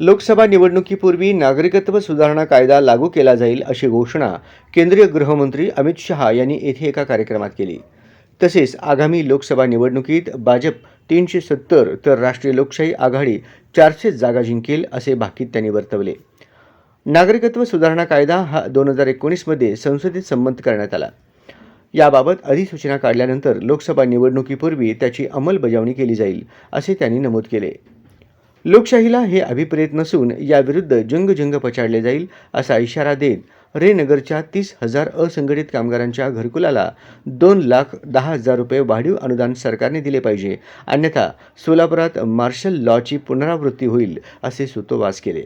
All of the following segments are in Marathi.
लोकसभा निवडणुकीपूर्वी नागरिकत्व सुधारणा कायदा लागू केला जाईल अशी घोषणा केंद्रीय गृहमंत्री अमित शहा यांनी येथे एका कार्यक्रमात केली. तसेच आगामी लोकसभा निवडणुकीत भाजप तीनशे सत्तर तर राष्ट्रीय लोकशाही आघाडी चारशे जागा जिंकेल असे भाकीत त्यांनी वर्तवले. नागरिकत्व सुधारणा कायदा हा दोन हजार एकोणीसमध्ये संसदेत संमत करण्यात आला. याबाबत अधिसूचना काढल्यानंतर लोकसभा निवडणुकीपूर्वी त्याची अंमलबजावणी केली जाईल असे त्यांनी नमूद केले. लोकशाहीला हे अभिप्रेत नसून याविरुद्ध जंगजंग पछाडले जाईल असा इशारा देत रेनगरच्या तीस हजार असंघटित कामगारांच्या घरकुलाला दोन लाख दहा हजार रुपये वाढीव अनुदान सरकारने दिले पाहिजे. अन्यथा सोलापुरात मार्शल लॉची पुनरावृत्ती होईल असे सुतोवास केले.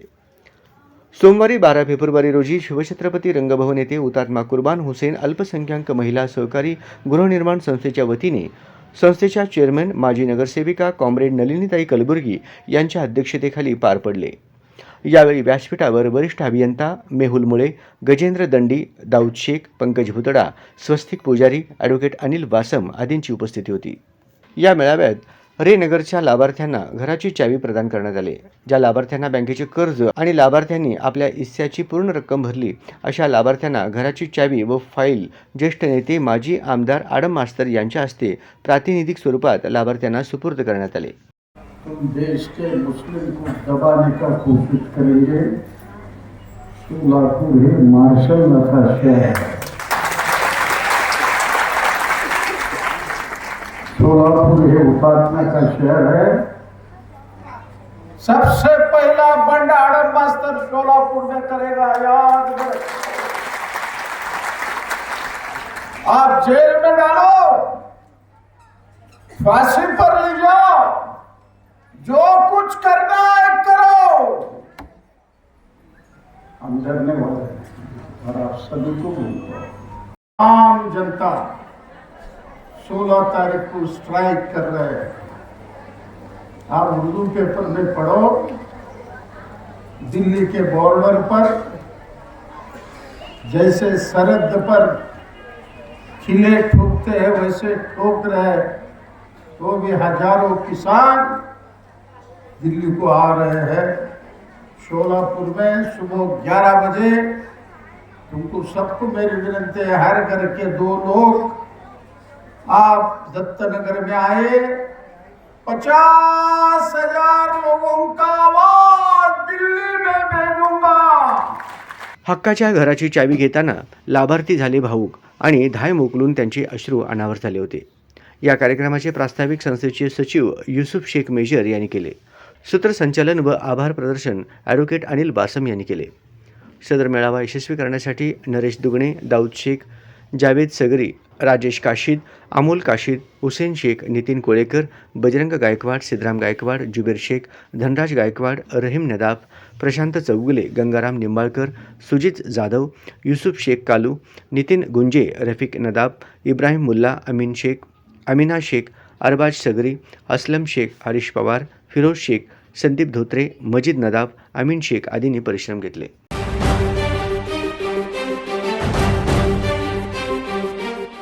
सोमवारी बारा फेब्रुवारी रोजी शिवछत्रपती रंगभवन येथे हुतात्मा कुर्बान हुसेन अल्पसंख्याक महिला सहकारी गृहनिर्माण संस्थेच्या वतीने संस्थेच्या चेअरमन माजी नगरसेविका कॉम्रेड नलिनीताई कलबुर्गी यांच्या अध्यक्षतेखाली पार पडले. यावेळी व्यासपीठावर वरिष्ठ अभियंता मेहुल मुळे गजेंद्र दंडी दाऊद शेख पंकज भुतडा स्वस्तिक पुजारी ॲडव्होकेट अनिल वासम आदींची उपस्थिती होती. या मेळाव्यात रे नगरच्या लाभार्थ्यांना घराची चावी प्रदान करण्यात आले. ज्या लाभार्थ्यांना बँकेचे कर्ज आणि लाभार्थ्यांनी आपल्या हिस्स्याची पूर्ण रक्कम भरली अशा लाभार्थ्यांना घराची चावी व फाईल ज्येष्ठ नेते माजी आमदार आडम मास्तर यांच्या हस्ते प्रातिनिधिक स्वरूपात लाभार्थ्यांना सुपूर्द करण्यात आले. तुम देश के मुस्लिम को दबाने का कोशिश करेंगे मार्शल है। सोलापुर हे हुतात्मा का शहर है। सबसे पहला बंड आड़म मास्टर सोलापुर में करेगा याद आप जेल में डालो फांसी पर ले जाओ जो कुछ करना है करो। हम डरने वाले और आप सभी को आम जनता 16 तारीख को स्ट्राइक कर रहे हैं। आप उर्दू पेपर में पढ़ो, दिल्ली के बॉर्डर पर, जैसे सरहद पर खिले ठोकते हैं, वैसे ठोक रहे तो भी हज़ारों किसान दिल्ली को आ रहे हैं। शोलापुर में सुबह 11 बजे तुमको सबको मेरी विनती है, हर घर के दो लोग आप दत्तनगर में आए पचास हजार लोगों का आवाज दिल्ली में भेजूंगा। हक्काच्या घराची चावी घेताना लाभार्थी झाले भाऊक आणि धाय मोकलून त्यांचे अश्रू अनावर झाले होते. या कार्यक्रमाचे प्रास्ताविक संस्थेचे सचिव युसुफ शेख मेजर यांनी केले. सूत्रसंचालन व आभार प्रदर्शन ॲडव्होकेट अनिल बासम यांनी केले. सदर मेळावा यशस्वी करण्यासाठी नरेश दुगणे दाऊद शेख जावेद सगरी राजेश काशीद अमोल काशीद हुसेन शेख नितीन कोळेकर बजरंग गायकवाड सिद्धराम गायकवाड जुबेर शेख धनराज गायकवाड रहीम नदाफ प्रशांत चौगुले गंगाराम निंबाळकर सुजित जाधव युसुफ शेख कालू नितीन गुंजे रफिक नदाब इब्राहिम मुल्ला अमीन शेख अमिना शेख अरबाज सगरी असलम शेख हरीश पवार फिरोज शेख संदीप धोत्रे मजीद नदाब अमीन शेख आदींनी परिश्रम घेतले.